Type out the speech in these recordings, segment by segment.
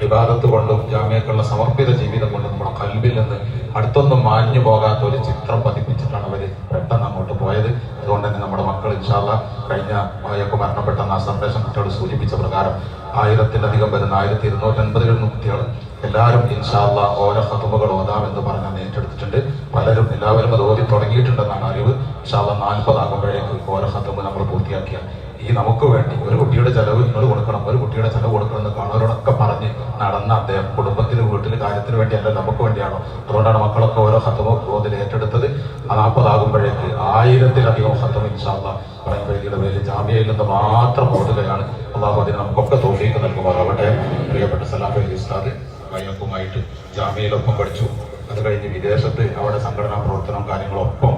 വിവാദത്ത് കൊണ്ടും ജാമ്യക്കുള്ള സമർപ്പിത ജീവിതം കൊണ്ടും നമ്മുടെ കൽബിൽ നിന്ന് അടുത്തൊന്നും മാഞ്ഞു പോകാത്ത ഒരു ചിത്രം പതിപ്പിച്ചിട്ടാണ് അവർ പെട്ടെന്ന് അങ്ങോട്ട് പോയത്. അതുകൊണ്ട് തന്നെ നമ്മുടെ മക്കൾ ഇൻഷാല്ല കഴിഞ്ഞ മകയൊക്കെ ആ സന്ദേശം കുട്ടിയോട് സൂചിപ്പിച്ച പ്രകാരം ആയിരത്തിലധികം വരുന്ന ആയിരത്തി ഇരുന്നൂറ്റൻപതുകളിൽ കുട്ടികൾ എല്ലാവരും ഇൻഷാല്ല ഓരോ ഹതുമകൾ ഓതാമെന്ന് പറഞ്ഞ് ഏറ്റെടുത്തിട്ടുണ്ട്. പലരും എല്ലാവരും അത് ഓതി തുടങ്ങിയിട്ടുണ്ടെന്നാണ് അറിവ്. ഇൻഷാല്ല നാൽപ്പതാകുമ്പോഴേക്ക് ഓരോ ഹതുമ നമ്മൾ പൂർത്തിയാക്കിയ ഈ നമുക്ക് വേണ്ടി ഒരു കുട്ടിയുടെ ചെലവ് നിങ്ങൾ കൊടുക്കണം ഒരു കുട്ടിയുടെ ചെലവ് കൊടുക്കണം എന്ന് കാണുന്നവരോടൊക്കെ നടന്ന അദ്ദേഹം കുടുംബത്തിന് വീട്ടിൽ കാര്യത്തിന് വേണ്ടിയല്ല നമുക്ക് വേണ്ടിയാണോ? അതുകൊണ്ടാണ് മക്കളൊക്കെ ഓരോ ഹത്തമോ ഓതിൽ ഏറ്റെടുത്തത്. നാൽപ്പതാകുമ്പോഴേക്ക് ആയിരത്തിലധികം ഹത്തം ഇൻഷാല്ല പറയുമ്പോഴേക്കും പേരിൽ ജാമ്യയിൽ നിന്ന് മാത്രം ഓടുകയാണ് അള്ളാഹു അതിന് നമുക്കൊക്കെ തോന്നിയിട്ട് നൽകുമാറാവട്ടെ. പ്രിയപ്പെട്ട സലാഫ് അലി ഉസ്താദ് വയ്യപ്പുമായിട്ട് ജാമ്യയിലൊപ്പം പഠിച്ചു. അത് കഴിഞ്ഞ് വിദേശത്ത് അവിടെ സംഘടനാ പ്രവർത്തനം കാര്യങ്ങളൊപ്പം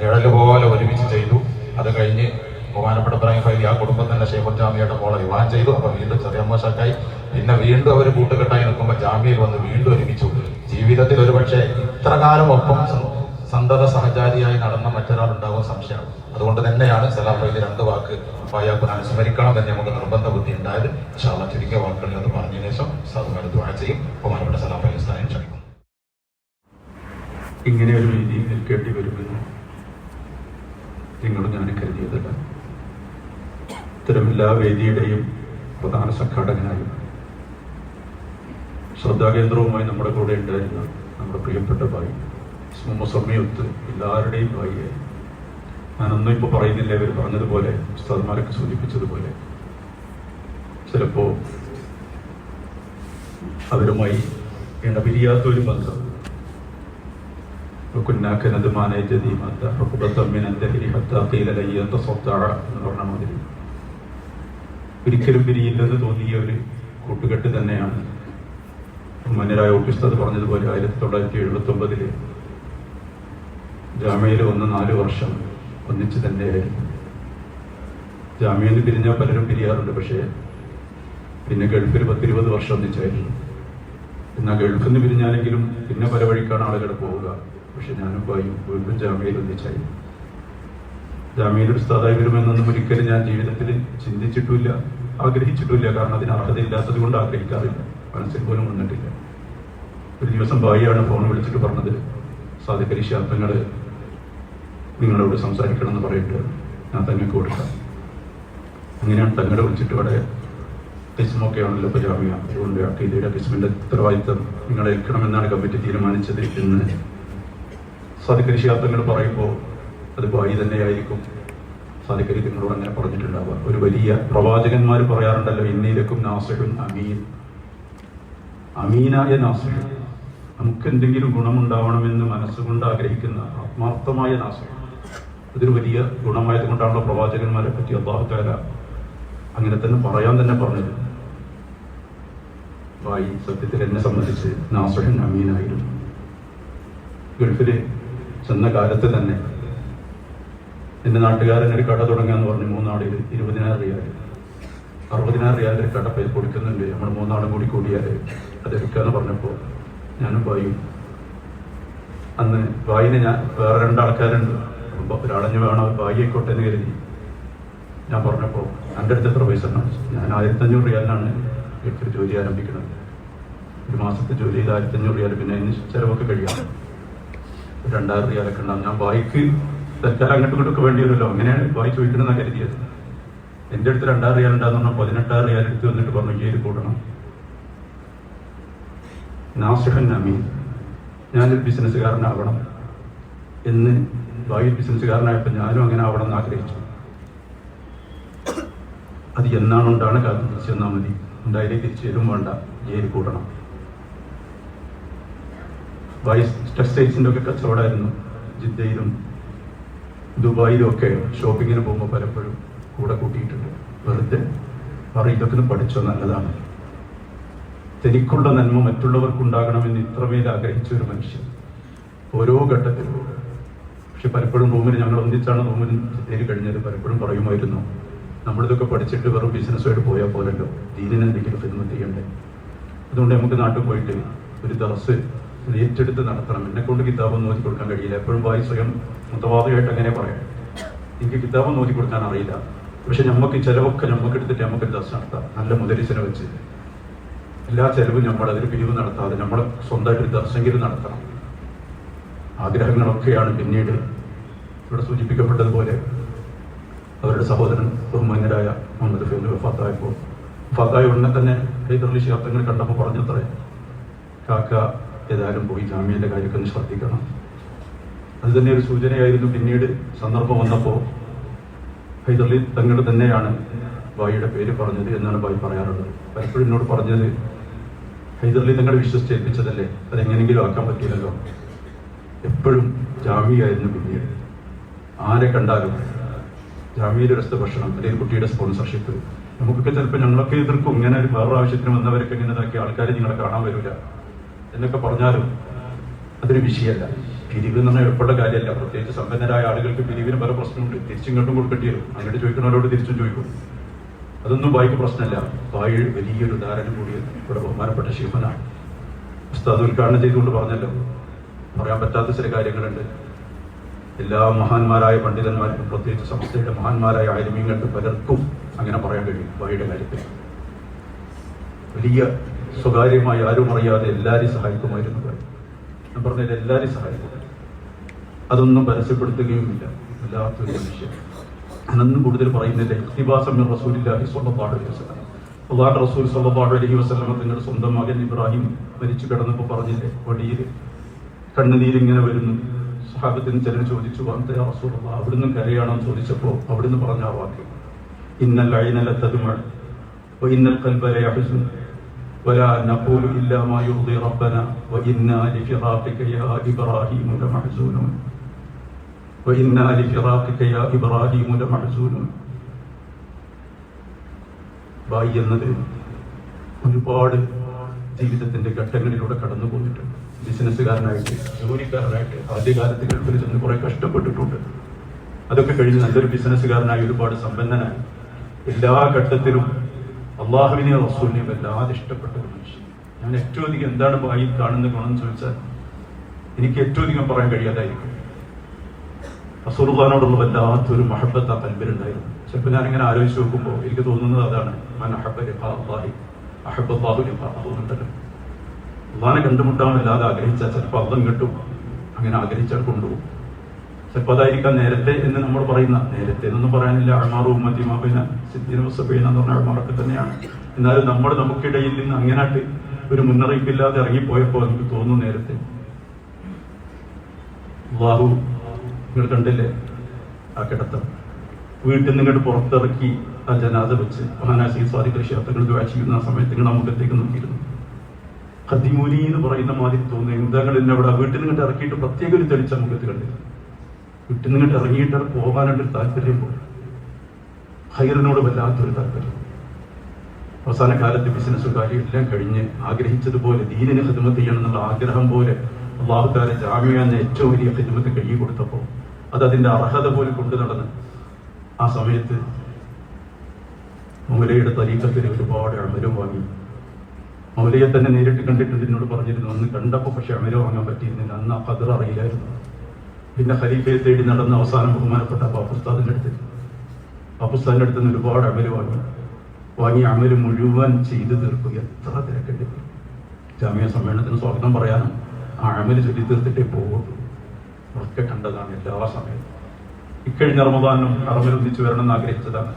നിഴൽ പോലെ ഒരുമിച്ച് ചെയ്തു. അത് കഴിഞ്ഞ് ബഹുമാനപ്പെട്ട ഇബ്രാഹിം ഫൈലി ആ കുടുംബം തന്നെ ഷെയ്ഖുൽ ജാമിയുടെ മോളെ വിവാഹം ചെയ്തു. അപ്പൊ വീണ്ടും ചെറിയ മോശക്കായി പിന്നെ വീണ്ടും അവർ കൂട്ടുകെട്ടായി നിൽക്കുമ്പോൾ ജാമ്യയിൽ വന്ന് വീണ്ടും ഒരുമിച്ചു ജീവിതത്തിൽ ഒരുപക്ഷെ ഇത്ര കാലം ഒപ്പം സന്തത സഹചാരിയായി നടന്ന മറ്റൊരാൾ ഉണ്ടാകും സംശയം അതുകൊണ്ട് തന്നെയാണ് സലാഫയിൽ രണ്ട് വാക്ക് ഫയാഖുൻ അനുസ്മരിക്കണം എന്ന് നമുക്ക് നിർബന്ധ ബുദ്ധി ഉണ്ടായത്. ഇൻഷാല്ലാ ചുരുക്കിയ വാക്കുകളിൽ അത് പറഞ്ഞ ശേഷം സാധുമാരെ ദുആ ചെയ്യും. ബഹുമാനപ്പെട്ട സലാം ഫൈലി സ്ഥാനം ക്ഷണിക്കും ഇങ്ങനെ ഒരു രീതിയിൽ നിൽക്കേണ്ടി വരുമെന്ന് നിങ്ങളും ഞാൻ കരുതിയതല്ല. ഇത്തരം എല്ലാ വേദിയുടെയും പ്രധാന സംഘാടകനായും ശ്രദ്ധാകേന്ദ്രവുമായി നമ്മുടെ കൂടെ ഉണ്ടായിരുന്ന നമ്മുടെ പ്രിയപ്പെട്ട ഭായി സമയത്ത് എല്ലാവരുടെയും ഭായിയായി ഞാനൊന്നും ഇപ്പോൾ പറയുന്നില്ല ഇവർ പറഞ്ഞതുപോലെ ഉസ്താദ്മാരൊക്കെ സൂചിപ്പിച്ചതുപോലെ. ചിലപ്പോൾ അവരുമായി ഇടപിരിയാത്ത ഒരു ബന്ധം. കുന്നാക്കനത് മാനേജതി മത്ത സ്വത്താഴ എന്ന് പറഞ്ഞ മാതിരി. ഒരിക്കലും പിരിയില്ലെന്ന് തോന്നിയ ഒരു കൂട്ടുകെട്ട് തന്നെയാണ് മന്യരായ ഓഫീസ് പറഞ്ഞതുപോലെ ആയിരത്തി തൊള്ളായിരത്തി എഴുപത്തി ഒമ്പതിൽ ജാമ്യയിൽ വന്ന് നാല് വർഷം ഒന്നിച്ച് തന്നെയായിരുന്നു. ജാമ്യയിൽ പിരിഞ്ഞാൽ പലരും പിരിയാറുണ്ട് പക്ഷേ പിന്നെ ഗൾഫിൽ പത്തിരുപത് വർഷം ഒന്നിച്ചായിരുന്നു. എന്നാൽ ഗൾഫിൽ നിന്ന് പിരിഞ്ഞാലെങ്കിലും പിന്നെ പല വഴിക്കാണ് ആളുകൾ പോവുക. പക്ഷെ ഞാനും പോയി വീണ്ടും ജാമ്യയിൽ ഒന്നിച്ചായി. ജാമ്യയിൽ ഒരു സ്ഥാതായി വരുമെന്നൊന്നും ഒരിക്കലും ഞാൻ ജീവിതത്തിൽ ചിന്തിച്ചിട്ടില്ല ആഗ്രഹിച്ചിട്ടില്ല. കാരണം അതിന് അർഹതയില്ലാത്തത് കൊണ്ട് ആഗ്രഹിക്കാറില്ല. മനസ്സിൽ പോലും വന്നിട്ടില്ല. ഒരു ദിവസം ഭായിയാണ് ഫോൺ വിളിച്ചിട്ട് പറഞ്ഞത് സാധിക്കരി ശാസ്ത്രങ്ങൾ നിങ്ങളോട് സംസാരിക്കണം എന്ന് പറയിട്ട് ഞാൻ തങ്ങൾക്ക് കൊടുക്കാം. അങ്ങനെയാണ് തങ്ങളെ വിളിച്ചിട്ട് ഇവിടെ കിസ്മൊക്കെയാണല്ലോ ഇപ്പോൾ ജാമ്യ. അതുകൊണ്ട് അക്കീതയുടെ കിസ്മിന്റെ ഉത്തരവാദിത്തം നിങ്ങളെ ഏൽക്കണമെന്നാണ് കമ്മിറ്റി തീരുമാനിച്ചത് എന്ന് സാധിക്കരി ശാസ്ത്രങ്ങൾ പറയുമ്പോൾ അത് ഭായി തന്നെയായിരിക്കും. സാധിക്കരി നിങ്ങളോട് അങ്ങനെ പറഞ്ഞിട്ടുണ്ടാവുക. ഒരു വലിയ പ്രവാചകന്മാർ പറയാറുണ്ടല്ലോ ഇന്നയിലേക്കും നാസഹുൻ അമീൻ. അമീനായ നാസുഹ നമുക്ക് എന്തെങ്കിലും ഗുണമുണ്ടാവണമെന്ന് മനസ്സുകൊണ്ട് ആഗ്രഹിക്കുന്ന ആത്മാർത്ഥമായ നാസുഹ അതൊരു വലിയ ഗുണമായത് കൊണ്ടാണല്ലോ പ്രവാചകന്മാരെ പറ്റി അള്ളാഹുത്താല അങ്ങനെ തന്നെ പറയാൻ തന്നെ പറഞ്ഞത്. വായി സത്യത്തിൽ എന്നെ സംബന്ധിച്ച് നാസുഹൻ അമീനായിരുന്നു. ഗൾഫിൽ ചെന്ന കാലത്ത് തന്നെ എന്റെ നാട്ടുകാരൻ ഒരു കട തുടങ്ങാന്ന് പറഞ്ഞു മൂന്നാളിൽ ഇരുപതിനായിരം റിയാൽ അറുപതിനായിരം റിയാൽ ഒരു കട പൈ കൊടുക്കുന്നുണ്ട്. നമ്മൾ മൂന്നാളും കൂടി കൂടിയാൽ അതെടുക്കാന്ന് പറഞ്ഞപ്പോൾ ഞാനും ബായും അന്ന് ബായിനെ ഞാൻ വേറെ രണ്ടാൾക്കാരുണ്ട്. ഒരാളഞ്ഞ് വേണം ബായിക്കോട്ടെ എന്ന് കരുതി. ഞാൻ പറഞ്ഞപ്പോൾ എന്റെ അടുത്ത് എത്ര പൈസ ഞാൻ ആയിരത്തഞ്ഞൂറ് റിയാലിനാണ് വീട്ടിൽ ജോലി ആരംഭിക്കുന്നത്. ഒരു മാസത്തെ ജോലി ചെയ്ത് ആയിരത്തഞ്ഞൂറ് റിയാൽ പിന്നെ അതിന് ചിലവൊക്കെ കഴിയാം. രണ്ടായിരം റിയാലൊക്കെ ഉണ്ടാവും. ഞാൻ ബായിക്ക് തൽക്കാലം അങ്ങോട്ടും ഇങ്ങോട്ടൊക്കെ വേണ്ടി വരുമല്ലോ. അങ്ങനെയാണ് ബായി ചോദിക്കണമെന്നാണ് കരുതിയത്. എന്റെ അടുത്ത് രണ്ടായിരം റിയാൽ ഉണ്ടാകുന്ന പറഞ്ഞാൽ പതിനെട്ടായിരം റിയാൽ എടുത്ത് വന്നിട്ട് പറഞ്ഞു ജയിൽ കൂടണം നാസിഹൻ അമീൻ ഞാനൊരു ബിസിനസ്സുകാരനാവണം എന്ന് ബായി ബിസിനസ്സുകാരനായപ്പോൾ ഞാനും അങ്ങനെ ആവണം എന്ന് ആഗ്രഹിച്ചു. അത് എന്നാണ് ഉണ്ടാണ് കാലം തിരിച്ചു തന്നാൽ മതി. ഉണ്ടായാലും തിരിച്ചു തരും വേണ്ട ജയിൽ കൂടണം വൈസ് ടെക്സ്റ്റൈൽസിന്റെ ഒക്കെ കച്ചവടമായിരുന്നു ജിദ്ദയിലും ദുബായിലും ഒക്കെ ഷോപ്പിങ്ങിന് പോകുമ്പോൾ പലപ്പോഴും. കൂടെ കൂട്ടിയിട്ടുണ്ട്. വെറുതെ അവർ ഇതൊക്കെ പഠിച്ചോ നല്ലതാണ്. തനിക്കുള്ള നന്മ മറ്റുള്ളവർക്കുണ്ടാകണമെന്ന് ഇത്രമേൽ ആഗ്രഹിച്ച ഒരു മനുഷ്യൻ ഓരോ ഘട്ടത്തിലും. പക്ഷെ പലപ്പോഴും റൂമിൽ ഞങ്ങൾ ഒന്നിച്ചാണ് റൂമിൽ ജിദ്ദയിൽ കഴിഞ്ഞത്. പലപ്പോഴും പറയുമായിരുന്നു നമ്മളിതൊക്കെ പഠിച്ചിട്ട് വെറും ബിസിനസ്സുമായിട്ട് പോയാൽ പോലല്ലോ ദീനിനെ എന്തെങ്കിലും ഹിദ്മത്ത് ചെയ്യണ്ടേ? അതുകൊണ്ട് നമുക്ക് നാട്ടിൽ പോയിട്ട് ഒരു ദർസ് ഏറ്റെടുത്ത് നടത്തണം. എന്നെ കൊണ്ട് കിതാബ് നോക്കി കൊടുക്കാൻ കഴിയില്ല. എപ്പോഴും വായി സ്വയം മുത്തവാദമായിട്ട് അങ്ങനെ പറയാം. എനിക്ക് കിതാബ് നോക്കി കൊടുക്കാൻ അറിയില്ല. പക്ഷെ നമുക്ക് ചിലവൊക്കെ നമുക്ക് എടുത്തിട്ട് നമുക്ക് ദർസ് നടത്താം? നല്ല മുതലിസിനെ വെച്ച്. എല്ലാ ചിലവും നമ്മൾ അതിന് പിരിവ് നടത്താതെ നമ്മൾ സ്വന്തമായിട്ട് ഒരു ദർശനം നടത്തണം. ആഗ്രഹങ്ങളൊക്കെയാണ് പിന്നീട് ഇവിടെ സൂചിപ്പിക്കപ്പെട്ടതുപോലെ അവരുടെ സഹോദരൻ ബഹുമാന്യരായ മുഹമ്മദ് ഫൈൽ വഫാത്തായപ്പോൾ. വഫാത്തായ ഉടനെ തന്നെ ഹൈദർലി ശാബ്ദങ്ങൾ കണ്ടപ്പോൾ പറഞ്ഞത്രേ കാക്ക ഏതായാലും പോയി ജാമ്യന്റെ കാര്യമൊക്കെ ഒന്ന് ശ്രദ്ധിക്കണം. അത് തന്നെ ഒരു സൂചനയായിരുന്നു പിന്നീട് സന്ദർഭം വന്നപ്പോൾ. ഹൈദർലി തങ്ങൾ തന്നെയാണ് ബായിയുടെ പേര് പറഞ്ഞത് എന്നാണ് ബായി പറയാറുള്ളത്. പലപ്പോഴും എന്നോട് പറഞ്ഞത് ഹൈദർലി തങ്ങളെ വിശ്വസിച്ചേൽപ്പിച്ചതല്ലേ? അതെങ്ങനെങ്കിലും ആക്കാൻ പറ്റില്ലല്ലോ എപ്പോഴും ജാമ്യയായിരുന്നു പിന്നീട്. ആരെ കണ്ടാലും ജാമ്യയുടെ രസ ഭക്ഷണം അല്ലെങ്കിൽ കുട്ടിയുടെ സ്പോൺസർഷിപ്പ് നമുക്കൊക്കെ ചിലപ്പോൾ ഞങ്ങളൊക്കെ എതിർക്കും. ഇങ്ങനെ ഒരു വേറൊരു ആവശ്യത്തിന് വന്നവരൊക്കെ ഇങ്ങനെ ഇതാക്കി ആൾക്കാരെ നിങ്ങളെ കാണാൻ വരില്ല എന്നൊക്കെ പറഞ്ഞാലും അതൊരു വിഷയമല്ല. പിരിവ് എന്ന് പറഞ്ഞാൽ എളുപ്പമുള്ള കാര്യമല്ല. പ്രത്യേകിച്ച് സമ്പന്നരായ ആളുകൾക്ക് പിരിവിന് പല പ്രശ്നമുണ്ട്. തിരിച്ചിങ്ങോട്ടും കൊടുക്കേണ്ടി വരും. അങ്ങോട്ട് ചോദിക്കുന്നവരോട് തിരിച്ചും ചോദിക്കും. അതൊന്നും ബായിക്ക് പ്രശ്നമല്ല. ബായി വലിയൊരു ഉദാഹരണം കൂടി ഇവിടെ ബഹുമാനപ്പെട്ട ശിവനാണ് ഉസ്താദ് ഉദ്ഘാടനം ചെയ്തുകൊണ്ട് പറഞ്ഞല്ലോ. പറയാൻ പറ്റാത്ത ചില കാര്യങ്ങളുണ്ട്. എല്ലാ മഹാന്മാരായ പണ്ഡിതന്മാർക്കും പ്രത്യേകിച്ച് സംസ്ഥയുടെ മഹാന്മാരായ ആലിമീങ്ങൾക്ക് പലർക്കും അങ്ങനെ പറയാൻ കഴിയും ബായിയുടെ കാര്യത്തിൽ. വലിയ സ്വകാര്യമായി ആരും അറിയാതെ എല്ലാവരെയും സഹായിക്കുമായിരുന്നു. ഞാൻ പറഞ്ഞതിൽ എല്ലാവരെയും സഹായിക്കും. അതൊന്നും പരസ്യപ്പെടുത്തുകയുമില്ല വല്ലാത്തൊരു മനുഷ്യൻ ഞാനൊന്നും കൂടുതൽ പറയുന്നില്ല ഇഖ്തിബാസം മിൻ റസൂലില്ലാഹി സ്വല്ലല്ലാഹു അലൈഹി വസല്ലം അള്ളാഹു റസൂൽ സ്വല്ലല്ലാഹു അലൈഹി വസല്ലം തങ്ങളുടെ സ്വന്തം മകൻ ഇബ്രാഹിം മരിച്ചു കിടന്നപ്പോൾ പറഞ്ഞില്ലേ വടിയിൽ കണ്ണുനീരിങ്ങനെ വരുന്നു സഹാബത്തിന് ചിലർ ചോദിച്ചു വന്നേ റസൂൽ അവിടുന്ന് കരയാണോ എന്ന് ചോദിച്ചപ്പോൾ അവിടുന്ന് പറഞ്ഞ ആ വാക്യം ഇന്നൽ ഐനല തതുമ وإن القلب ليحزن ولا نقول إلا ما يرضي ربنا وإنا لفراقك يا إبراهيم لمحزونون وإنا لفراقك يا إبراهيم لمحزونون ബായി എന്നത് ഒരുപാട് ജീവിതത്തിന്റെ ഘട്ടങ്ങളിലൂടെ കടന്നു പോയിട്ടുണ്ട് ബിസിനസ്സുകാരനായിട്ട് ജോലിക്കാരനായിട്ട് ആദ്യകാലത്ത് ഗൾഫിൽ ചെന്ന് കുറെ കഷ്ടപ്പെട്ടിട്ടുണ്ട് അതൊക്കെ കഴിഞ്ഞ് നല്ലൊരു ബിസിനസ്സുകാരനായി ഒരുപാട് സമ്പന്നനായി എല്ലാ ഘട്ടത്തിലും അള്ളാഹുവിനെ റസൂലിനെയും വല്ലാതെ ഇഷ്ടപ്പെട്ട ഒരു മനുഷ്യൻ ഞാൻ ഏറ്റവും അധികം എന്താണ് ബായി കാണുന്ന ഗുണം എന്ന് ചോദിച്ചാൽ എനിക്ക് ഏറ്റവും അധികം പറയാൻ കഴിയാതായിരിക്കും റസൂർഖാനോടുള്ള വല്ലാത്തൊരു മഹബത്ത് ആ കൽബിലുണ്ടായിരുന്നു. ചിലപ്പോൾ ഞാനിങ്ങനെ ആലോചിച്ച് നോക്കുമ്പോൾ എനിക്ക് തോന്നുന്നത് അതാണ്. മൻ കണ്ടുമുട്ടാൻ വല്ലാതെ ആഗ്രഹിച്ചാൽ ചിലപ്പോൾ അർത്ഥം കിട്ടും അങ്ങനെ ആഗ്രഹിച്ചാൽ കൊണ്ടുപോകും. ചിലപ്പോൾ അതായിരിക്കാം നേരത്തെ എന്ന് നമ്മൾ പറയുന്ന നേരത്തെ എന്നൊന്നും പറയാനില്ല. അഴമാറു മധ്യമാപിന സിദ്ധിന മുസബീന എന്ന് പറഞ്ഞ അഴമാറൊക്കെ തന്നെയാണ്. എന്നാലും നമ്മൾ നമുക്കിടയിൽ നിന്ന് അങ്ങനായിട്ട് ഒരു മുന്നറിയിപ്പില്ലാതെ ഇറങ്ങിപ്പോയപ്പോൾ എനിക്ക് തോന്നുന്നു നേരത്തെ. അള്ളാഹു നിങ്ങൾ കണ്ടില്ലേ? ആ കിടത്തം. വീട്ടിൽ നിന്ന് ഇങ്ങോട്ട് പുറത്തിറക്കി ആ ജനാദ വെച്ച് മഹാനാശി സ്വാതി കൃഷിയാത്രകൾ ചെയ്യുന്ന ആ സമയത്ത് നിങ്ങൾ മുഖത്തേക്ക് നോക്കിയിരുന്നു. ഖദിമൂനി എന്ന് പറയുന്ന മാതിരി തോന്നുന്നു. എന്താങ്ങൾ എന്നെ അവിടെ? വീട്ടിൽ ഇങ്ങോട്ട് ഇറക്കിയിട്ട് പ്രത്യേക ഒരു തെളിച്ച മുഖത്ത് കണ്ടില്ല വീട്ടിൽ ഇങ്ങോട്ട് ഇറങ്ങിയിട്ട് അവിടെ പോകാനായിട്ടൊരു താല്പര്യം പോലെ. ഹൈറിനോട് വല്ലാത്തൊരു താല്പര്യം. അവസാന കാലത്ത് ബിസിനസ്സും കാര്യം എല്ലാം കഴിഞ്ഞ് ആഗ്രഹിച്ചതുപോലെ ദീനിനെ ഹിദ്മത്ത് ചെയ്യണം എന്നുള്ള ആഗ്രഹം പോലെ അള്ളാഹുക്കാരെ ജാമ്യ എന്ന ഏറ്റവും വലിയ ഹിദ്മത്ത് കഴുകി കൊടുത്തപ്പോൾ അത് അതിന്റെ അർഹത പോലെ കൊണ്ടു നടന്ന് ആ സമയത്ത് മൗലയുടെ തരീക്കത്തിന് ഒരുപാട് അമരം വാങ്ങി. മൗലയെ തന്നെ നേരിട്ട് കണ്ടിട്ടുണ്ട് എന്നോട് പറഞ്ഞിരുന്നു. അന്ന് കണ്ടപ്പോൾ പക്ഷെ അമരം വാങ്ങാൻ പറ്റിയിരുന്നില്ല. അന്ന് ആ കതിർ അറിയില്ലായിരുന്നു. പിന്നെ ഖലീഫയെ തേടി നടന്ന അവസാനം ബഹുമാനപ്പെട്ട പാപ്പുസ്താദിന്റെ അടുത്ത്. പാപ്പുസ്താദിന്റെ അടുത്ത് നിന്ന് ഒരുപാട് അമര് വാങ്ങി. വാങ്ങി അമര് മുഴുവൻ ചെയ്തു തീർക്കുക. എത്ര തിരക്കേണ്ടി. ജാമ്യ സമ്മേളനത്തിന് സ്വാഗതം പറയാനും ആ അമര് ചൊല്ലി തീർത്തിട്ടേ പോകുള്ളൂ ഒക്കെ കണ്ടതാണ് എല്ലാ സമയത്തും ഇക്കഴിഞ്ഞ റമദാനും അറമൽ ഒന്നിച്ചു വരണം എന്ന് ആഗ്രഹിച്ചതാണ്.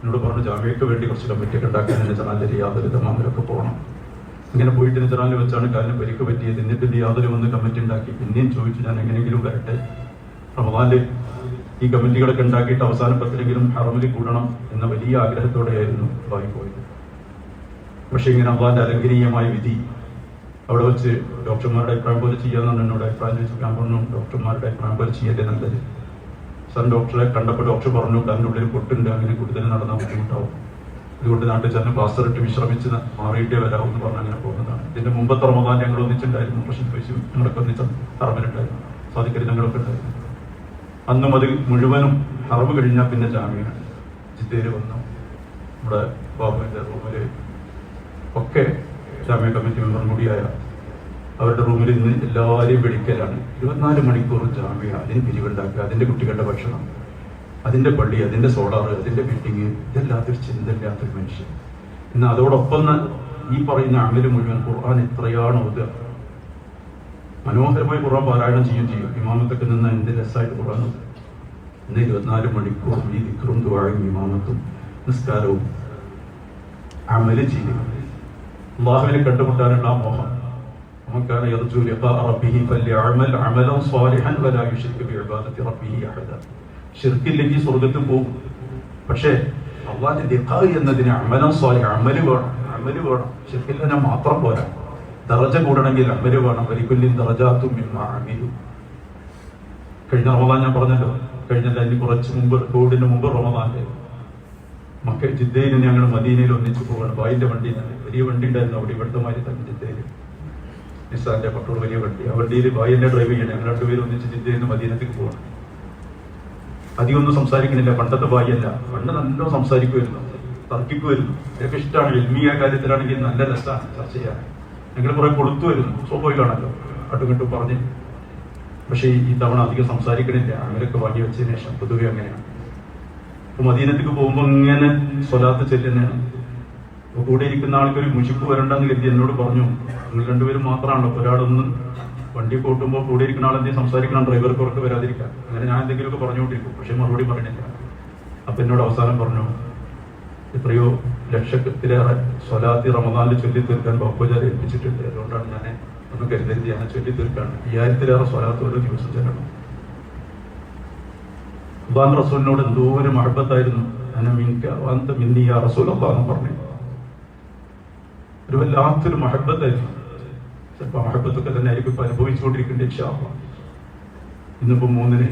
എന്നോട് പറഞ്ഞു ജാമ്യയ്ക്ക് വേണ്ടി കുറച്ച് കമ്മിറ്റി ഉണ്ടാക്കാൻ നെജറാലിൽ യാതൊരു തമാമിലൊക്കെ പോകണം. ഇങ്ങനെ പോയിട്ട് നെജറാലിൽ വെച്ചാണ് കാലിന് പരിക്ക് പറ്റിയത്. എന്നിട്ട് യാതൊരു വന്ന് കമ്മിറ്റി ഉണ്ടാക്കി. പിന്നെയും ചോദിച്ചു ഞാൻ എങ്ങനെയെങ്കിലും വരട്ടെ? റമദാനിൽ ഈ കമ്മിറ്റികളൊക്കെ ഉണ്ടാക്കിയിട്ട് അവസാന പത്തിലെങ്കിലും ഹറമിൽ കൂടണം എന്ന വലിയ ആഗ്രഹത്തോടെയായിരുന്നു ബായി പോയത്. പക്ഷെ ഇങ്ങനെ അള്ളാന്റെ അലങ്കരീയമായ വിധി അവിടെ വെച്ച് ഡോക്ടർമാരുടെ അഭിപ്രായം പോലെ ചെയ്യാന്നാണ് എന്നോട് അഭിപ്രായം ചോദിച്ചു ഞാൻ പറഞ്ഞു ഡോക്ടർമാരുടെ അഭിപ്രായം പോലെ ചെയ്യല്ലേ നല്ലത്? സൺ ഡോക്ടറെ കണ്ടപ്പോൾ ഡോക്ടർ പറഞ്ഞു അതിന്റെ ഉള്ളിൽ പൊട്ടുണ്ട് അങ്ങനെ കൂടുതൽ നടന്നാൽ ബുദ്ധിമുട്ടാവും. അതുകൊണ്ട് നാട്ടിൽ ചെന്ന് പ്ലാസ്റ്റർ ഇട്ട് വിശ്രമിച്ച് മാറിയിട്ടേ വരാമെന്ന് എന്ന് പറഞ്ഞ് അങ്ങനെ പോകുന്നതാണ്. ഇതിന്റെ മുമ്പത്തെ റമദാൻ ഞങ്ങൾ ഒന്നിച്ചുണ്ടായിരുന്നു. പക്ഷേ പൈസ ഞങ്ങളൊക്കെ ഒന്നിച്ച് ഹറമിലുണ്ടായിരുന്നു സാധിക്കരുത് ഞങ്ങളൊക്കെ ഉണ്ടായിരുന്നു. അന്നും അത് മുഴുവനും ഹറവ് കഴിഞ്ഞാൽ പിന്നെ ജാമ്യമാണ് ജിദ്ദയിൽ വന്നു. നമ്മുടെ ബാബുവിന്റെ റൂമിൽ ഒക്കെ ജാമ്യ കമ്മിറ്റി മെമ്പർ കൂടിയായ അവരുടെ റൂമിൽ ഇന്ന് എല്ലാവരെയും വിളിക്കലാണ് ഇരുപത്തിനാല് മണിക്കൂർ ജാമ്യ അതിന് പിരിവുണ്ടാക്കുക അതിന്റെ കുട്ടികളുടെ ഭക്ഷണം അതിന്റെ പള്ളി അതിന്റെ സോളാർ അതിന്റെ ബിൽഡിങ് ഇതല്ലാത്തൊരു ചിന്തയില്ലാത്തൊരു മനുഷ്യൻ. എന്നാൽ അതോടൊപ്പം ഈ പറയുന്ന അമൽ മുഴുവൻ ഖുർആൻ എത്രയാണ് ഓതുക? മനോഹരമായി ഖുർആൻ പാരായണം ചെയ്യും ചെയ്യും. ഇമാമത്തൊക്കെ നിന്ന് എന്ത് രസമായിട്ട് ഖുർആൻ. ഇന്ന് ഇരുപത്തിനാല് മണിക്കൂർ ഈ ദിക്റും ദുവാഴും ഇമാമത്തും നിസ്കാരവും അമൽ ചെയ്യും. അള്ളാഹുവിനെ കണ്ടുമുട്ടാനുള്ള മോഹം. നമുക്കാണ് യർജു ലിഖാ റബ്ബിഹി ഫല്യഅമൽ അമലൻ സാലിഹൻ വലാ യുശ്രിക് റബ്ബിഹി അഹദ. ഷിർക്കില്ലെങ്കിൽ സ്വർഗത്തിൽ പോകും. പക്ഷേ അള്ളാഹിന്റെ ലിഖാ എന്നതിന് അമലൻ സാലിഹ് അമൽ വേണം അമൽ വേണം. ഷിർക്കിൽ തന്നെ മാത്രം പോരാ. ദറജ കൂടണമെങ്കിൽ അമൽ വേണം. വലിക്കുല്ലിൻ ദറജാത്തും മിമ്മ അമിലു. കഴിഞ്ഞ റമദാൻ ഞാൻ പറഞ്ഞല്ലോ കഴിഞ്ഞ അതിന് കുറച്ച് മുമ്പ് കോവിഡിന് മുമ്പ് റമദാന്റെ. മക്കൾ ജിദ്ദയിൽ ഞങ്ങൾ മദീനയിൽ ഒന്നിച്ചു പോവാണ്. ബായിന്റെ വണ്ടിയിൽ നിന്ന്. വലിയ വണ്ടി ഉണ്ടായിരുന്നു. അവിടെ ഇവിടുത്തെ മാതിരി തന്നെ ജിദ്ദയിൽ നിസാന്റെ പട്ടോൾ വലിയ വണ്ടി. ആ വണ്ടിയിൽ ബായിന്റെ ഡ്രൈവ് ചെയ്യണം. ഞങ്ങൾ രണ്ടുപേരും ഒന്നിച്ച് ജിദ്ദയിൽ മദീനത്തേക്ക് പോകണം അധികമൊന്നും സംസാരിക്കുന്നില്ല. പണ്ടത്തെ ബായിയല്ല പണ്ട് നല്ല സംസാരിക്കുമായിരുന്നു തർക്കിക്കുമായിരുന്നു ഇതൊക്കെ ഇഷ്ടമാണ് എൽമിയ കാര്യത്തിലാണെങ്കിൽ നല്ല രസമാണ് ചർച്ച ചെയ്യാൻ. ഞങ്ങൾ കുറെ കൊടുത്തു വരുന്നു സ്വാഭാവികമാണല്ലോ അടുങ്ങട്ടും പറഞ്ഞു. പക്ഷേ ഈ തവണ അധികം സംസാരിക്കണില്ല. അങ്ങനെയൊക്കെ വാങ്ങി വെച്ചതിന് ശേഷം പൊതുവെ അങ്ങനെയാണ്. അപ്പൊ മദീനത്തേക്ക് പോകുമ്പോൾ ഇങ്ങനെ സ്വലാത്ത് ചെല്ലുന്നതാണ് കൂടെ ഇരിക്കുന്ന ആൾക്ക് ഒരു മുഷിപ്പ് വരണ്ടെന്ന് കരുതി എന്നോട് പറഞ്ഞു. നിങ്ങൾ രണ്ടുപേരും മാത്രമാണല്ലോ ഒരാളൊന്ന് വണ്ടി കൂട്ടുമ്പോൾ കൂടെ ഇരിക്കുന്ന ആൾ എന്തെങ്കിലും സംസാരിക്കണം ഡ്രൈവർക്ക് ഉറക്കെ വരാതിരിക്കാം അങ്ങനെ ഞാൻ എന്തെങ്കിലുമൊക്കെ പറഞ്ഞുകൊണ്ടിരിക്കും. പക്ഷെ മറുപടി പറഞ്ഞില്ല. അപ്പൊ എന്നോട് അവസാനം പറഞ്ഞു എത്രയോ ലക്ഷത്തിലേറെ സ്വലാത്തി റമദാനിൽ ചൊല്ലി തീർക്കാൻ ബാപ്പുചാരി ഏൽപ്പിച്ചിട്ടുണ്ട്. അതുകൊണ്ടാണ് ഞാൻ ഒന്ന് കരുതരുത്. ഞാൻ ചൊല്ലി തീർക്കാണ്. അയ്യായിരത്തിലേറെ സ്വലാത്ത് ഓരോ ദിവസം ചെല്ലണം. അബ്ബാൻ റസൂലിനോട് എന്തോ ഒരു ഞാൻ അന മിൻക വന്ത മിന്നി യാ റസൂൽ അബ്ബാന്ന് പറഞ്ഞു. ഒരു വല്ലാത്തൊരു മഹബത്തായിരുന്നു ചിലപ്പോൾ മഹബത്തൊക്കെ തന്നെ ആയിരിക്കും ഇപ്പൊ അനുഭവിച്ചുകൊണ്ടിരിക്കേണ്ട ഇൻഷാല്ലാ ഇന്നിപ്പോ മൂന്നിന്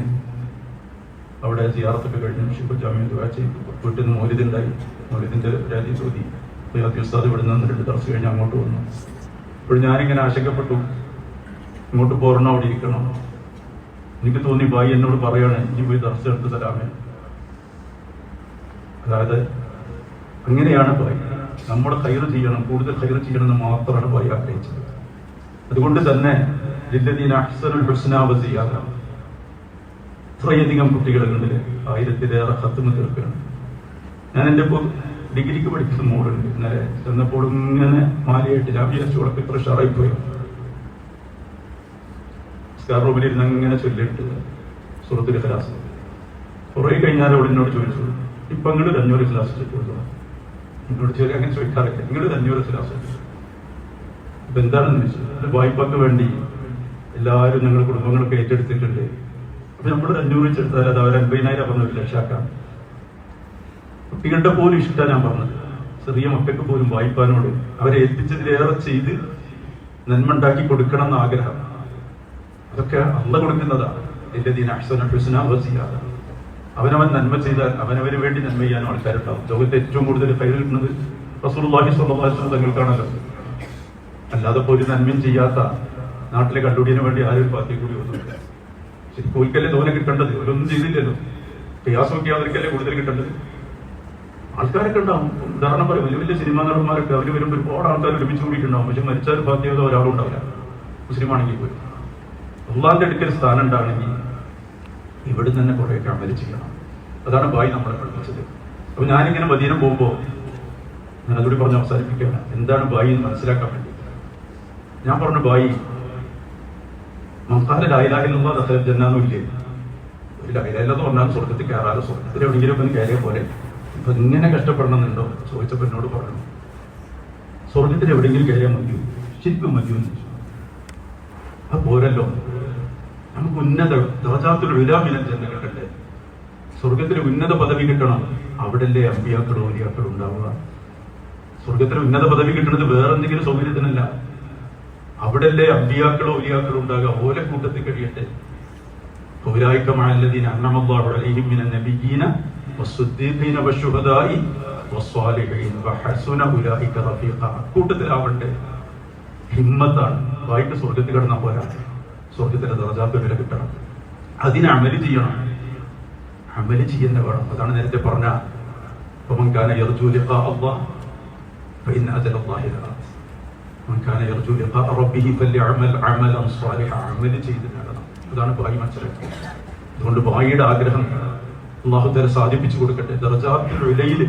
അവിടെ സിയാറത്തൊക്കെ കഴിഞ്ഞു ഷിബു ജാമ്യം ചെയ്തു. വീട്ടിൽ നിന്ന് മൗലിദുണ്ടായി. മൗലിദിന്റെ രാജ്യം ചോദി. റിയാദി ഉസ്താദ് ഇവിടെ നിന്ന് രണ്ട് ദിവസം കഴിഞ്ഞ് അങ്ങോട്ട് വന്നു. അപ്പോൾ ഞാനിങ്ങനെ ആശങ്കപ്പെട്ടു. ഇങ്ങോട്ട് പോരണം അവിടെ ഇരിക്കണം. എനിക്ക് തോന്നി ഭായി എന്നോട് പറയാണ് ഇനി പോയി ദർശ എടുത്ത് തരാമേ. അതായത് അങ്ങനെയാണ് ബായി നമ്മുടെ കയർ ചെയ്യണം കൂടുതൽ കയർ ചെയ്യണം എന്ന് മാത്രമാണ് പോയി ആഗ്രഹിച്ചത്. അതുകൊണ്ട് തന്നെ ജില്ലദീൻ അഹ്സനുൽ ഹുസ്ന വസിയാദ ഇത്രയധികം കുട്ടികളെ മുന്നിൽ ആയിരത്തിലേറെ ഹത്തുമ തീർക്കുകയാണ് ഞാൻ എന്റെ ഡിഗ്രിക്ക് പഠിക്കുന്ന മോളുണ്ട്. ഇന്നലെ ചെന്നപ്പോൾ ഇങ്ങനെ മാലയായിട്ട് ഞാൻ വിചാരിച്ചോളൊക്കെ ഇത്ര ഷറായി പോയി. സ്കാർ റൂമിൽ ഇരുന്ന് അങ്ങനെ ചൊല്ലിട്ട് സുഹൃത്തിന്റെ ക്ലാസ് കുറെ കഴിഞ്ഞാൽ അവിടെ എന്നോട് ചോദിച്ചു. ഇപ്പൊ അങ്ങോട്ട് അഞ്ഞൂറ് ക്ലാസ് കൊടുത്തു? എന്നോട് ചെറിയ അങ്ങനെ ചോദിക്കാറില്ല. ഒരു അഞ്ഞൂറ് ക്ലാസ് അപ്പൊ എന്താണെന്ന് വെച്ചാൽ വായ്പക്ക് വേണ്ടി എല്ലാവരും ഞങ്ങളുടെ കുടുംബങ്ങളൊക്കെ ഏറ്റെടുത്തിട്ടുണ്ട്. അപ്പൊ നമ്മൾ അഞ്ഞൂറ് വെച്ചെടുത്താൽ അത് അവർ അൻപതിനായിരം പറഞ്ഞ ഒരു ലക്ഷാക്കാം കുട്ടികളുടെ പോലും ഇഷ്ടമാണ് ഞാൻ പറഞ്ഞത്. ചെറിയ മക്കൾക്ക് പോലും വായ്പാനോട് അവരെ ഏൽപ്പിച്ചതിലേറെ ചെയ്ത് നന്മ ഉണ്ടാക്കി കൊടുക്കണം എന്ന ആഗ്രഹം. അതൊക്കെ അള്ള കൊടുക്കുന്നതാണ് ഇല്ലദീന അഹ്സന ഹുസ്ന വസിയാദ. അവനവൻ നന്മ ചെയ്താൽ അവനവന് വേണ്ടി നന്മ ചെയ്യാനും ആൾക്കാരുണ്ടാവും. ലോകത്തെ ഏറ്റവും കൂടുതൽ ഫൈൽ കിട്ടുന്നത് അലൈഹി വസല്ലം തങ്ങൾക്കാണല്ലോ. അല്ലാതെ പോലും നന്മയും ചെയ്യാത്ത നാട്ടിലെ കണ്ടുപിടിയതിനു വേണ്ടി ആരും പാർട്ടി കൂടി ഒന്നുമില്ല ശരിക്കും ഒരിക്കലേ തോനെ കിട്ടേണ്ടത്? അവരൊന്നും ചെയ്തില്ലല്ലോ. പ്രയാസമൊക്കെ അവർക്കല്ലേ കൂടുതൽ കിട്ടേണ്ടത്? ആൾക്കാരൊക്കെ ഉണ്ടാവും. ഉദാഹരണം പറയും. വലിയ വലിയ സിനിമാ നടന്മാരൊക്കെ അവർ വരുമ്പോൾ ഒരുപാട് ആൾക്കാർ ഒരുമിച്ച് കൂടിയിട്ടുണ്ടാവും. പക്ഷെ മരിച്ചാൽ ബാധ്യത ഒരാളും ഉണ്ടാവില്ല. മുസ്ലിമാണെങ്കിൽ പോലും. അള്ളാന്റെ അടുക്കൽ സ്ഥാനം ഉണ്ടാണെങ്കിൽ ഇവിടെ തന്നെ കുറേയൊക്കെ അമൽ ചെയ്യണം അതാണ് ബായി നമ്മളെ പഠിപ്പിച്ചത്. അപ്പൊ ഞാനിങ്ങനെ മദീനം പോകുമ്പോൾ ഞാൻ അതുകൂടി പറഞ്ഞ് അവസാനിപ്പിക്കുകയാണ്. എന്താണ് ബായി എന്ന് മനസ്സിലാക്കാൻ വേണ്ടി? ഞാൻ പറഞ്ഞു ബായി മംസാല ലായിലാഹിലുള്ള ദസര ജന്നാന്നും ഇല്ലേ? ഒരു ലൈലെന്ന് പറഞ്ഞാൽ സ്വർഗത്തിൽ കയറാതെ സ്വർഗത്തിൽ എവിടെയെങ്കിലും ഒന്ന് കയറിയ പോലെ ഇപ്പൊ ഇങ്ങനെ കഷ്ടപ്പെടണമെന്നുണ്ടോ ചോദിച്ചപ്പോൾ എന്നോട് പറഞ്ഞു സ്വർഗത്തിൽ എവിടെയെങ്കിലും കയറിയാൽ മതിയോ? ശരിക്കും മതിയോ എന്ന് ചോദിച്ചു. അത് പോരല്ലോ. നമുക്ക് ഉന്നത ദറജാത്തുൽ വിലാമിനം ചെന്ന് കിട്ടണ്ടേ ഉന്നത പദവി കിട്ടണം. അവിടല്ലേ അമ്പിയാക്കളും ഒലിയാക്കളും ഉണ്ടാവുക. സ്വർഗത്തിൽ ഉന്നത പദവി കിട്ടുന്നത് വേറെ എന്തെങ്കിലും സൗകര്യത്തിനല്ല. അവിടല്ലേ അമ്പിയാക്കളും ഒലിയാക്കളും ഉണ്ടാകുക. ഓരോ കൂട്ടത്തിൽ കഴിയട്ടെ. പൗരായിക്കമായല്ലതീൻ അന്നമല്ലാഹു അലൈഹിം വശുഹദായി ഹിമ്മത്താണ്. വായിട്ട് സ്വർഗത്തിൽ കിടന്ന പോരാട്ടം സ്വർഗത്തിലെ ദറജാത്ത് വില കിട്ടണം അതിന് അമല് ചെയ്യണം അമല് ചെയ്യുന്ന വേണം അതാണ് നേരത്തെ പറഞ്ഞ ومن كان يرجو لقاء الله فإن أجل الله لآت من كان يرجو لقاء ربه فليعمل عملا صالحا عمل ചെയ്ത് നേടണം അതാണ് ബായി മനസ്സിലാക്കിയത് അതുകൊണ്ട് ബായിയുടെ ആഗ്രഹം അള്ളാഹു തല സാധിപ്പിച്ചു കൊടുക്കട്ടെ ദർജാത്തിൽ വിലയിൽ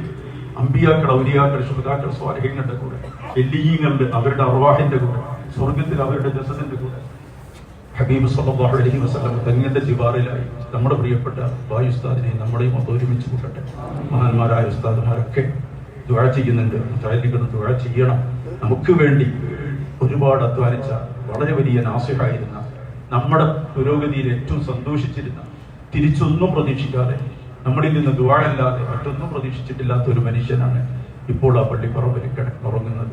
അമ്പിയാക്കൾ ഔലിയാക്കൾ ശുഹതാക്കൾ സ്വാരഹ്യങ്ങളുടെ കൂടെ എല്ലീങ്ങളുടെ അവരുടെ അർവാഹിന്റെ കൂടെ സ്വർഗത്തിൽ അവരുടെ ജസദിന്റെ കൂടെ ഹബീബ് സല്ലല്ലാഹു അലഹി വസ്ലം തങ്ങളുടെ ജിബാറിലായി നമ്മുടെ പ്രിയപ്പെട്ട വായുസ്താദിനെ നമ്മുടെയും അത് ഒരുമിച്ച് കൂട്ടട്ടെ. മഹാന്മാരായ ഉസ്താദുമാരൊക്കെ ദുഴ ചെയ്യുന്നുണ്ട്. മുജാഹിദുകൾ ദുഴ ചെയ്യണം. നമുക്ക് വേണ്ടി ഒരുപാട് അധ്വാനിച്ച വളരെ വലിയ നാസിഹായിരുന്ന നമ്മുടെ പുരോഗതിയിൽ ഏറ്റവും സന്തോഷിച്ചിരുന്ന തിരിച്ചൊന്നും പ്രതീക്ഷിക്കാതെ നമ്മളിൽ നിന്ന് ദുവാഴല്ലാതെ മറ്റൊന്നും പ്രതീക്ഷിച്ചിട്ടില്ലാത്ത ഒരു മനുഷ്യനാണ് ഇപ്പോൾ ആ പള്ളിപ്പുറം ഉറങ്ങുന്നത്.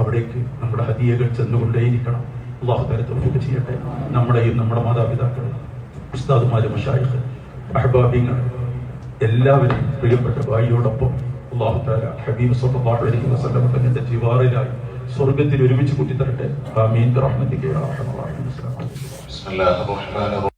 അവിടേക്ക് നമ്മുടെ ഹതിയകൾ ചെന്നുകൊണ്ടേയിരിക്കണം. അള്ളാഹു തല തൗഫീഖ് ചെയ്യട്ടെ. നമ്മുടെയും നമ്മുടെ മാതാപിതാക്കൾ ഉസ്താദുമാരും മഷായിഖ് അഹബാബിങ്ങൾ എല്ലാവരെയും പ്രിയപ്പെട്ട ഭായിയോടൊപ്പം അള്ളാഹുദാര ഹബീബ് സല്ലല്ലാഹു അലൈഹി വസല്ലം ജിവാറിലായി സ്വർഗത്തിൽ ഒരുമിച്ച് കൂട്ടിത്തരട്ടെ. അർഹമർ റഹീം. അസ്സലാമു അലൈക്കും